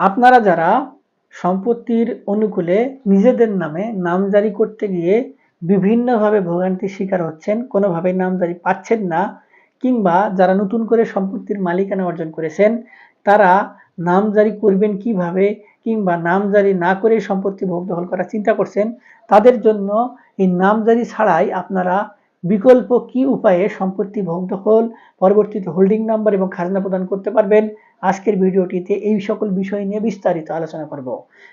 আপনারা যারা সম্পত্তির অনুকূলে নিজেদের নামে নামজারি করতে গিয়ে বিভিন্নভাবে ভোগান্তির শিকার হচ্ছেন, কোনোভাবেই নামজারি পাচ্ছেন না, কিংবা যারা নতুন করে সম্পত্তির মালিকানা অর্জন করেছেন, তারা নামজারি করবেন কীভাবে, কিংবা নামজারি না করে সম্পত্তি ভোগ দখল করার চিন্তা করছেন, তাদের জন্য এই নামজারি ছাড়াই আপনারা বিকল্প কি উপায়ে সম্পত্তি ভোগ দখল পরবর্তীতে হোল্ডিং নাম্বার এবং খাজনা প্রদান করতে পারবেন? আজকের ভিডিওটিতে এই সকল বিষয় নিয়ে বিস্তারিত আলোচনা করব।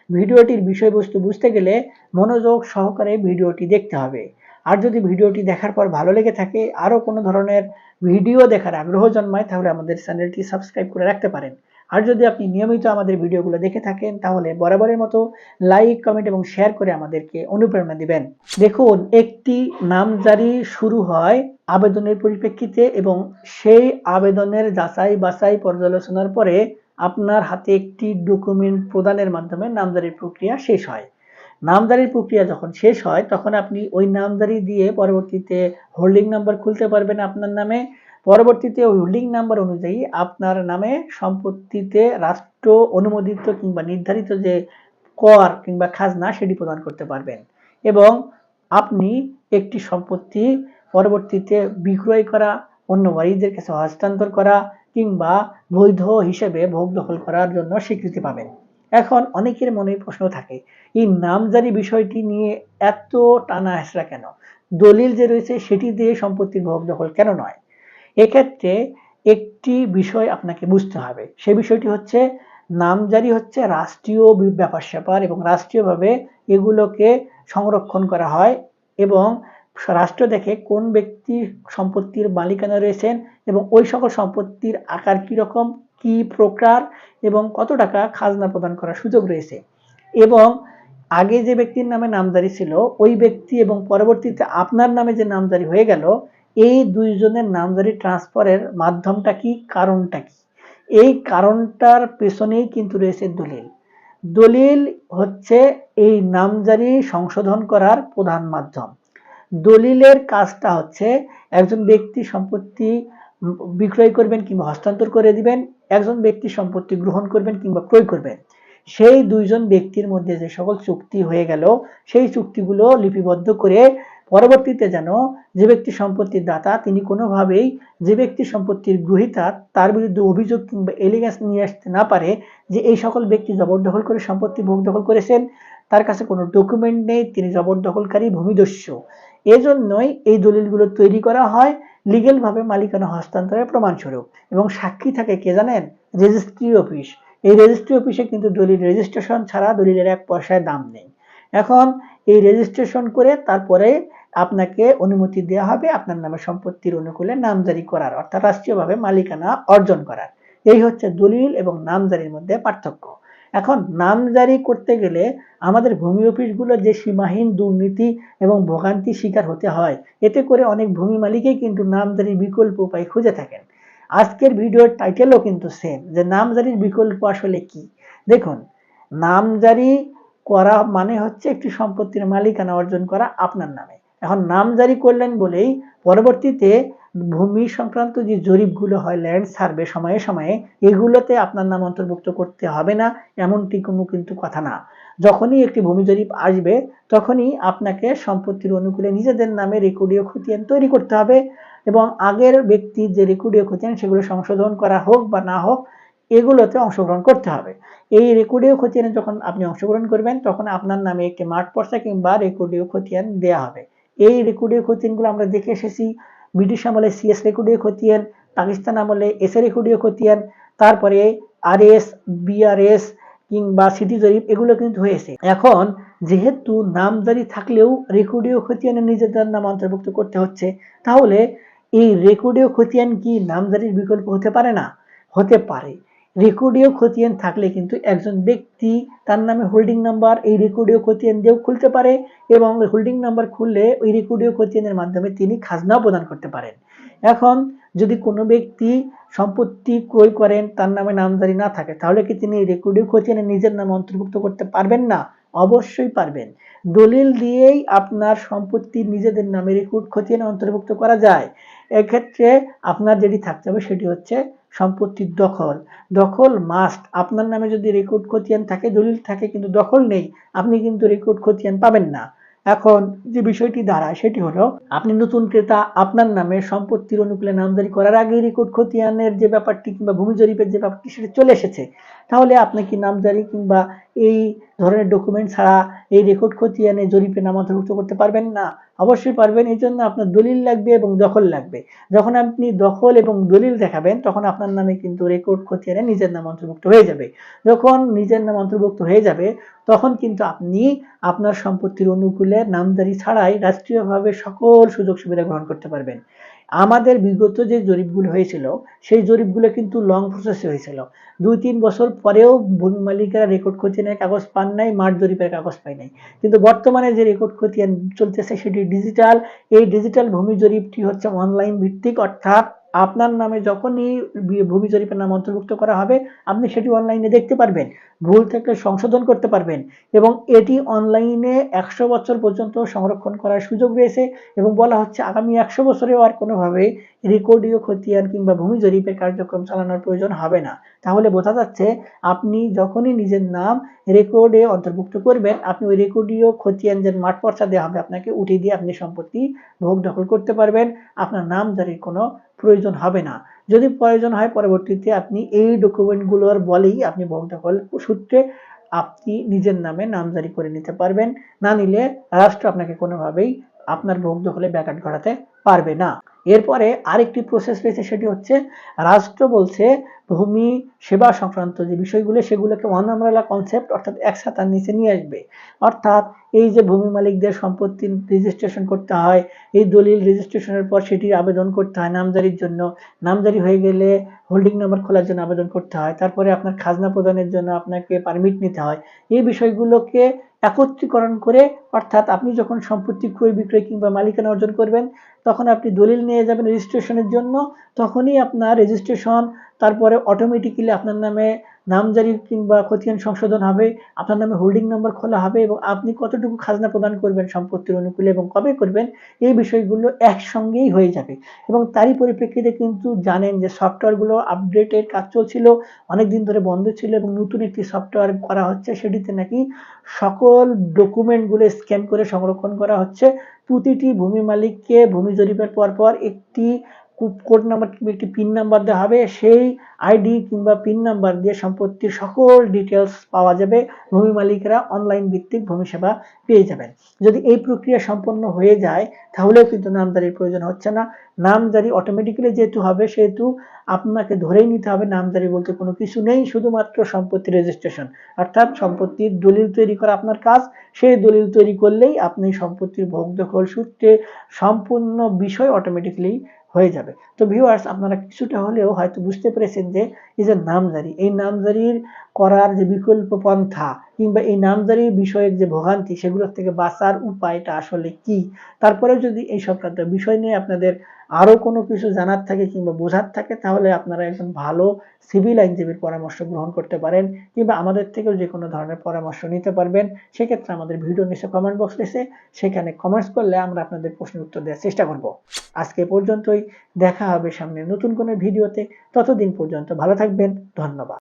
ভিডিওটির বিষয়বস্তু বুঝতে গেলে মনোযোগ সহকারে ভিডিওটি দেখতে হবে। আর যদি ভিডিওটি দেখার পর ভালো লেগে থাকে, আরও কোনো ধরনের ভিডিও দেখার আগ্রহ জন্মায়, তাহলে আমাদের চ্যানেলটি সাবস্ক্রাইব করে রাখতে পারেন। আর যদি আপনি নিয়মিত আমাদের ভিডিওগুলো দেখে থাকেন, তাহলে বরাবরের মতো লাইক কমেন্ট এবং শেয়ার করে আমাদেরকে অনুপ্রেরণা দিবেন। দেখুন, একটি নামজারি শুরু হয় আবেদনের পরিপ্রেক্ষিতে এবং সেই আবেদনের যাচাই বাছাই পর্যালোচনার পরে আপনার হাতে একটি ডকুমেন্ট প্রদানের মাধ্যমে নামজারির প্রক্রিয়া শেষ হয়। নামজারির প্রক্রিয়া যখন শেষ হয়, তখন আপনি ওই নামজারি দিয়ে পরবর্তীতে হোল্ডিং নাম্বার খুলতে পারবেন আপনার নামে। পরবর্তীতে ওই হোল্ডিং নাম্বার অনুযায়ী আপনার নামে সম্পত্তিতে রাষ্ট্র অনুমোদিত কিংবা নির্ধারিত যে কর কিংবা খাজনা সেটি প্রদান করতে পারবেন। এবং আপনি একটি সম্পত্তি পরবর্তীতে বিক্রয় করা, অন্য বাড়িদের কাছে হস্তান্তর করা কিংবা বৈধ হিসেবে ভোগ দখল করার জন্য স্বীকৃতি পাবেন। এখন অনেকের মনে প্রশ্ন থাকে, এই নামজারি বিষয়টি নিয়ে এত টানা হেসরা কেন? দলিল যে রয়েছে সেটি দিয়ে সম্পত্তির ভোগ দখল কেন নয়? এক্ষেত্রে একটি বিষয় আপনাকে বুঝতে হবে। সে বিষয়টি হচ্ছে, নামজারি হচ্ছে রাষ্ট্রীয় ব্যাপার স্যাপার এবং রাষ্ট্রীয়ভাবে এগুলোকে সংরক্ষণ করা হয় এবং রাষ্ট্র দেখে কোন ব্যক্তি সম্পত্তির মালিকানা রয়েছেন এবং ওই সকল সম্পত্তির আকার কীরকম কি প্রকার এবং কত টাকা খাজনা প্রদান করার সুযোগ রয়েছে। এবং আগে যে ব্যক্তির নামে নামজারি ছিল, ওই ব্যক্তি এবং পরবর্তীতে আপনার নামে যে নামজারি হয়ে গেল এই দুইজনের নামজারি ট্রান্সফারের মাধ্যমটা কি, কারণটা কি? এই কারণটার পেছনেই কিন্তু রয়েছে দলিল। দলিল হচ্ছে এই নামজারি সংশোধন করার প্রধান মাধ্যম। দলিলের কাজটা হচ্ছে একজন ব্যক্তি সম্পত্তি বিক্রয় করবেন কিংবা হস্তান্তর করে দিবেন, একজন ব্যক্তি সম্পত্তি গ্রহণ করবেন কিংবা ক্রয় করবেন। সেই দুইজন ব্যক্তির মধ্যে যে সকল চুক্তি হয়ে গেল, সেই চুক্তিগুলো লিপিবদ্ধ করে পরবর্তীতে যেন যে ব্যক্তি সম্পত্তির দাতা, তিনি কোনোভাবেই যে ব্যক্তি সম্পত্তির গ্রহিতা, তার বিরুদ্ধে অভিযোগ কিংবা এলিগেন্স নিয়ে আসতে না পারে যে এই সকল ব্যক্তি জবরদখল করে সম্পত্তি ভোগ দখল করেছেন, তার কাছে কোনো ডকুমেন্ট নেই, তিনি জবরদখলকারী ভূমিদস্যু। এজন্যই এই দলিলগুলো তৈরি করা হয় লিগেলভাবে মালিকানা হস্তান্তরের প্রমাণস্বরূপ। এবং সাক্ষী থাকে কে জানেন? রেজিস্ট্রি অফিস এই রেজিস্ট্রি অফিসে কিন্তু দলিল রেজিস্ট্রেশন ছাড়া দলিলের এক পয়সায় দাম নেই। এখন এই রেজিস্ট্রেশন করে তারপরে আপনাকে অনুমতি দেওয়া হবে আপনার নামে সম্পত্তির অনুকূলে নামজারি করার, অর্থাৎ রাষ্ট্রীয়ভাবে মালিকানা অর্জন করার। এই হচ্ছে দলিল এবং নামজারির মধ্যে পার্থক্য। এখন নামজারি করতে গেলে আমাদের ভূমি অফিসগুলো যে সীমাহীন দুর্নীতি এবং ভোগান্তি শিকার হতে হয়, এতে করে অনেক ভূমি মালিকই কিন্তু নামজারির বিকল্প উপায় খুঁজে থাকেন। আজকের ভিডিওর টাইটেলও কিন্তু সেম যে নামজারির বিকল্প আসলে কি? দেখুন, নামজারি করা মানে হচ্ছে একটি সম্পত্তির মালিকানা অর্জন করা আপনার নামে। এখন নামজারি করলেন বলেই পরবর্তীতে ভূমি সংক্রান্ত যে জরিপগুলো হয় ল্যান্ড সার্ভে সময়ে সময়ে, এগুলোতে আপনার নাম অন্তর্ভুক্ত করতে হবে না, এমনটি কোনো কিন্তু কথা না। যখনই একটি ভূমি জরিপ আসবে, তখনই আপনাকে সম্পত্তির অনুকূলে নিজেদের নামে রেকর্ডীয় খতিয়ান তৈরি করতে হবে এবং আগের ব্যক্তির যে রেকর্ডীয় খতিয়ান, সেগুলো সংশোধন করা হোক বা না হোক এগুলোতে অংশগ্রহণ করতে হবে। এই রেকর্ডীয় খতিয়ানে যখন আপনি অংশগ্রহণ করবেন, তখন আপনার নামে একটি মাঠ পর্চা কিংবা রেকর্ডীয় খতিয়ান দেওয়া হবে। এই রেকর্ডীয় খতিয়ানগুলো আমরা দেখে এসেছি। ব্রিটিশ আমলে সিএস রেকর্ডীয় খতিয়ান, পাকিস্তান আমলে এস এ রেকর্ডীয় খতিয়ান, তারপরে আর এস বিআরএস কিংবা সিটি জরিপ, এগুলো কিন্তু হয়েছে। এখন যেহেতু নামজারি থাকলেও রেকর্ডীয় খতিয়ানে নিজেদের নাম অন্তর্ভুক্ত করতে হচ্ছে, তাহলে এই রেকর্ডীয় খতিয়ান কি নামজারির বিকল্প হতে পারে না? হতে পারে। রেকর্ডীয় খতিয়ান থাকলে কিন্তু একজন ব্যক্তি তার নামে হোল্ডিং নাম্বার এই রেকর্ডীয় খতিয়ান দিয়েও খুলতে পারে এবং হোল্ডিং নাম্বার খুললে ওই রেকর্ডীয় খতিয়ানের মাধ্যমে তিনি খাজনাও প্রদান করতে পারেন এখন যদি কোনো ব্যক্তি সম্পত্তি ক্রয় করেন তার নামে নামজারি না থাকে তাহলে কি তিনি রেকর্ডীয় খতিয়ানে নিজের নাম অন্তর্ভুক্ত করতে পারবেন না অবশ্যই পারবেন দলিল দিয়েই আপনার সম্পত্তি নিজেদের নামে রেকর্ড খতিয়ানে অন্তর্ভুক্ত করা যায় এক্ষেত্রে আপনার যেটি থাকতে হবে সেটি হচ্ছে সম্পত্তির দখল। দখল মাস্ট আপনার নামে যদি রেকর্ড খতিয়ান থাকে, দলিল থাকে, কিন্তু দখল নেই, আপনি কিন্তু রেকর্ড খতিয়ান পাবেন না। এখন যে বিষয়টি দাঁড়ায়, সেটি হলো, আপনি নতুন ক্রেতা, আপনার নামে সম্পত্তির অনুকূলে নামজারি করার আগে রেকর্ড খতিয়ানের যে ব্যাপারটি কিংবা ভূমি জরিপের যে ব্যাপারটি, সেটা চলে এসেছে। তাহলে আপনি কি নামজারি কিংবা এই ধরনের ডকুমেন্ট ছাড়া এই রেকর্ড খতিয়ানে জরিপে নাম অন্তর্ভুক্ত করতে পারবেন না? অবশ্যই পারবেন, এই জন্য আপনার দলিল লাগবে এবং দখল লাগবে। যখন আপনি দখল এবং দলিল দেখাবেন, তখন আপনার নামে কিন্তু রেকর্ড খতিয়ানে নিজের নাম অন্তর্ভুক্ত হয়ে যাবে। যখন নিজের নাম অন্তর্ভুক্ত হয়ে যাবে, তখন কিন্তু আপনি আপনার সম্পত্তির অনুকূলে নামজারি ছাড়াই রাষ্ট্রীয়ভাবে সকল সুযোগ সুবিধা গ্রহণ করতে পারবেন। আমাদের বিগত যে জরিপগুলো হয়েছিল, সেই জরিপগুলো কিন্তু লং প্রসেসে হয়েছিল। দুই, তিন বছর পরেও ভূমি মালিকেরা রেকর্ড খতিয়ানের কাগজ পান নাই মাঠ জরিপের কাগজ পায় নাই। কিন্তু বর্তমানে যে রেকর্ড খতিয়ান চলতেছে, সেটি ডিজিটাল এই ডিজিটাল ভূমি জরিপটি হচ্ছে অনলাইন ভিত্তিক, অর্থাৎ আপনার নামে যখনই ভূমি জরিপের নাম অন্তর্ভুক্ত করা হবে, আপনি সেটি অনলাইনে দেখতে পারবেন, ভুল থাকলে সংশোধন করতে পারবেন এবং এটি অনলাইনে একশো বছর পর্যন্ত সংরক্ষণ করার সুযোগ রয়েছে এবং বলা হচ্ছে আগামী একশো বছরেও আর কোনোভাবে রেকর্ডীয় খতিয়ান কিংবা ভূমি জরিপের কার্যক্রম চালানোর প্রয়োজন হবে না। তাহলে বোঝা যাচ্ছে আপনি যখনই নিজের নাম রেকর্ডে অন্তর্ভুক্ত করবেন, আপনি ওই রেকর্ডীয় খতিয়ান যে মাঠ পর্চা দেওয়া হবে, আপনাকে উঠিয়ে দিয়ে আপনি সম্পত্তি ভোগ দখল করতে পারবেন। আপনার নাম জারির কোনো প্রয়োজন হবে না। যদি প্রয়োজন হয়, পরবর্তীতে আপনি এই ডকুমেন্টগুলোর বলেই আপনি ভোগ দখল সূত্রে আপনি নিজের নামে নামজারি করে নিতে পারবেন। না নিলে রাষ্ট্র আপনাকে কোনোভাবেই আপনার ভোগ দখলে ব্যাঘাত ঘটাতে পারবে না। এরপরে আরেকটি প্রসেস রয়েছে, সেটি হচ্ছে, রাষ্ট্র বলছে ভূমি, সেবা সংক্রান্ত যে বিষয়গুলো, সেগুলোকে ওয়ান আমরালা কনসেপ্ট অর্থাৎ এক ছাতার নিচে নিয়ে আসবে। অর্থাৎ এই যে ভূমি মালিকদের সম্পত্তি রেজিস্ট্রেশন করতে হয়, এই দলিল রেজিস্ট্রেশনের পর সেটির আবেদন করতে হয় নামজারির জন্য। নামজারি হয়ে গেলে হোল্ডিং নাম্বার খোলার জন্য আবেদন করতে হয়। তারপরে আপনার খাজনা প্রদানের জন্য আপনাকে পারমিট নিতে হয়। এই বিষয়গুলোকে একত্রীকরণ করে, অর্থাৎ আপনি যখন সম্পত্তি ক্রয় বিক্রয় কিংবা মালিকানা অর্জন করবেন, তখন আপনি দলিল নিয়ে যাবেন রেজিস্ট্রেশনের জন্য। তখনই আপনার রেজিস্ট্রেশন তারপরে অটোমেটিক্যালি আপনার নামে নামজারি কিংবা খতিয়ান সংশোধন হবে, আপনার নামে হোল্ডিং নাম্বার খোলা হবে এবং আপনি কতটুকু খাজনা প্রদান করবেন সম্পত্তির অনুকূলে এবং কবে করবেন, এই বিষয়গুলো একসঙ্গেই হয়ে যাবে। এবং তারই পরিপ্রেক্ষিতে কিন্তু জানেন যে সফটওয়্যারগুলো আপডেটের কাজ চলছিল অনেক দিন ধরে বন্ধ ছিল এবং নতুন একটি সফটওয়্যার করা হচ্ছে, সেটিতে নাকি সকল ডকুমেন্টগুলো স্ক্যান করে সংরক্ষণ করা হচ্ছে। প্রতিটি ভূমি মালিককে ভূমি জরিপের পর পর একটি কোড নাম্বার একটি পিন নাম্বার দেওয়া হবে, সেই আইডি কিংবা পিন নাম্বার দিয়ে সম্পত্তির সকল ডিটেলস পাওয়া যাবে, ভূমি মালিকরা অনলাইন ভিত্তিক ভূমি সেবা পেয়ে যাবেন। যদি এই প্রক্রিয়া সম্পন্ন হয়ে যায়, তাহলেও কিন্তু নামজারির প্রয়োজন হচ্ছে না। নামজারি অটোমেটিক্যালি যেহেতু হবে, সেহেতু আপনাকে ধরেই নিতে হবে নামজারি বলতে কোনো কিছু নেই, শুধুমাত্র সম্পত্তি রেজিস্ট্রেশন অর্থাৎ সম্পত্তির দলিল তৈরি করা আপনার কাজ, সেই দলিল তৈরি করলেই আপনি সম্পত্তির ভোগ দখল সূত্রে সম্পূর্ণ বিষয় অটোমেটিক্যালি হয়ে যাবে। তো ভিউয়ার্স আপনারা কিছুটা হলেও হয়তো বুঝতে পেরেছেন যে, এই যে নামজারি, এই নামজারির করার যে বিকল্প পন্থা কিংবা এই নামজারির বিষয়ের যে ভোগান্তি, সেগুলোর থেকে বাঁচার উপায়টা আসলে কি? তারপরে যদি এই সংক্রান্ত বিষয় নিয়ে আপনাদের আরও কোনো কিছু জানার থাকে কিংবা বোঝার থাকে, তাহলে আপনারা একজন ভালো সিভিল আইনজীবীর পরামর্শ গ্রহণ করতে পারেন কিংবা আমাদের থেকেও যে কোনো ধরনের পরামর্শ নিতে পারবেন। সেক্ষেত্রে আমাদের ভিডিও নিচে কমেন্ট বক্স রয়েছে সেখানে কমেন্টস করলে আমরা আপনাদের প্রশ্নের উত্তর দেওয়ার চেষ্টা করব। আজকে পর্যন্তই। দেখা হবে সামনে নতুন কোনো ভিডিওতে। ততদিন পর্যন্ত ভালো থাকবেন। ধন্যবাদ।